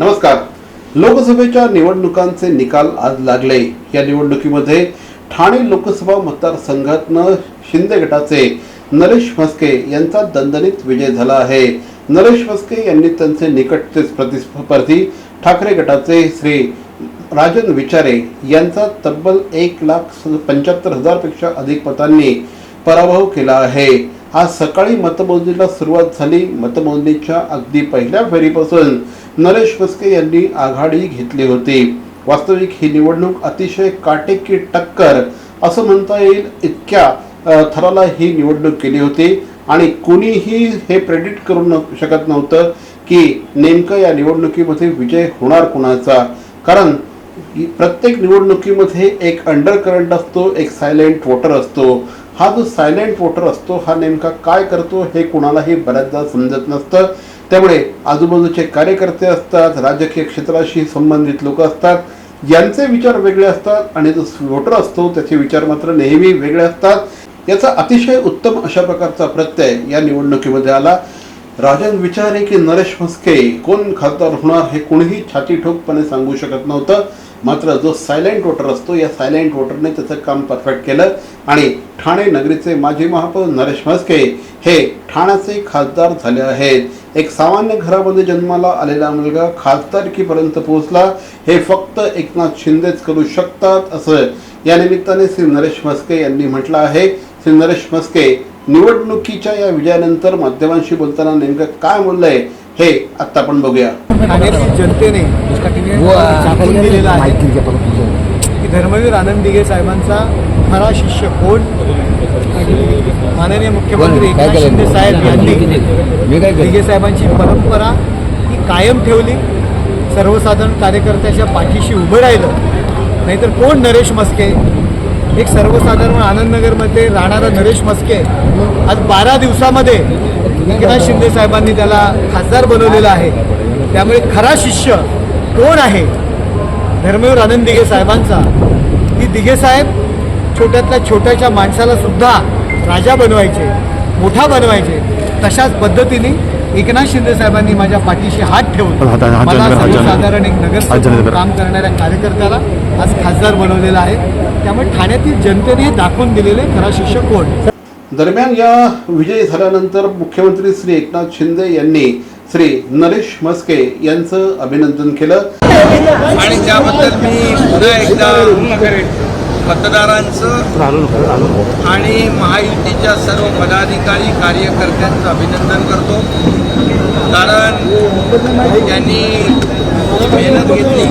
नमस्कार. लोकसभेच्या निवडणुकांचे निकाल आज लागले. या निवडणुकीमध्ये ठाणे लोकसभा मतदारसंघातनं शिंदे गटाचे नरेश म्हस्के यांचा दणदणीत विजय झाला आहे. नरेश म्हस्के यांनी त्यांचे निकटचे प्रतिस्पर्धी ठाकरे गटाचे श्री राजन विचारे यांचा तब्बल एक लाख पंच्याहत्तर हजारपेक्षा अधिक मतांनी पराभव केला आहे. आज सकाळी मतमोजणीला सुरुवात झाली. मतमोजणीच्या अगदी पहिल्या फेरीपासून नरेश फसके यांनी आघाडी घेतली होती. वास्तविक ही निवडणूक अतिशय काटेकी टक्कर असं म्हणता येईल इतक्या थराला ही निवडणूक केली होती. आणि कुणीही हे प्रेडिक्ट करू न शकत नव्हतं की नेमकं या निवडणुकीमध्ये विजय होणार कुणाचा. कारण प्रत्येक निवडणुकीमध्ये एक अंडर करंट असतो एक सायलेंट वोटर असतो. हा जो सायलेंट वोटर असतो हा नेमका काय करतो हे कुणालाही बऱ्याचदा समजत नसतं. त्यामुळे आजूबाजूचे कार्यकर्ते असतात राजकीय क्षेत्राशी संबंधित लोक असतात यांचे विचार वेगळे असतात आणि जो वोटर असतो त्याचे विचार मात्र नेहमी वेगळे असतात. याचा अतिशय उत्तम अशा प्रकारचा प्रत्यय या निवडणुकीमध्ये आला. राजन विचारे की नरेश म्हस्के कोण खासदार होणार हे कोणीही छाती ठोकपणे सांगू शकत नव्हतं. मात्र जो सायलेंट वोटर असतो या सायलेंट वोटरने त्याचं काम परफेक्ट केलं. आणि ठाणे नगरीचे माजी महापौर नरेश म्हस्के हे ठाण्याचे खासदार झाले आहेत. एक सामान्य घरामध्ये जन्माला आलेला मुलगा खासदारकीपर्यंत पोहोचला. हे फक्त एकनाथ शिंदेच करू शकतात असं या निमित्ताने श्री नरेश म्हस्के यांनी म्हटलं आहे. श्री नरेश म्हस्के निवडणुकीच्या या विजयानंतर माध्यमांशी बोलताना नेमकं काय बोललंय? हे आता आपण बघूया. जनतेने दिलेलं आहे. की धर्मवीर आनंद दिघे साहेबांचा खरा शिष्य कोण? माननीय मुख्यमंत्री एकनाथ शिंदे साहेब यांनी दिघे साहेबांची परंपरा ही कायम ठेवली. सर्वसाधारण कार्यकर्त्याच्या पाठीशी उभं राहिलं. नाहीतर कोण नरेश मस्के? एक सर्वसाधारण आनंदनगरमध्ये राहणारा नरेश मस्के आज बारा दिवसामध्ये एकनाथ शिंदे साहेबांनी त्याला खासदार बनवलेला आहे त्यामुळे खरा शिष्य कोण आहे धर्मवीर आनंद दिघे साहेबांचा की दिघे साहेब छोट्यातल्या छोट्याच्या माणसाला सुद्धा राजा बनवायचे मोठा बनवायचे तशाच पद्धतीने एकनाथ शिंदे साहेबांनी माझ्या पाठीशी हात ठेवून मला. सर्वसाधारण एक नगर. काम करणाऱ्या कार्यकर्त्याला आज खासदार बनवलेला आहे त्यामुळे ठाण्यातील जनतेने दाखवून दिलेले खरा शिष्य कोण दरम्यान या विजयी झाल्यानंतर मुख्यमंत्री श्री एकनाथ शिंदे यांनी श्री नरेश म्हस्के यांचं अभिनंदन केलं. आणि त्याबद्दल मी पुन्हा एकदा मतदारांचं आणि महायुतीच्या सर्व पदाधिकारी कार्यकर्त्यांचं अभिनंदन करतो. कारण त्यांनी मेहनत घेतली.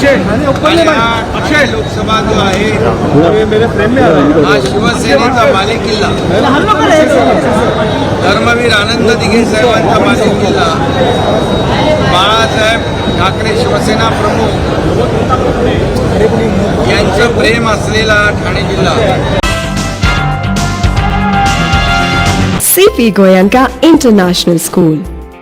ठाणे लोकसभा जो आहे हा शिवसेनेचा बालेकिल्ला धर्मवीर आनंद दिघे साहेबांचा बालेकिल्ला बाळासाहेब ठाकरे शिवसेना प्रमुख. यांचं प्रेम असलेला ठाणे जिल्हा. CP Goyanka International School.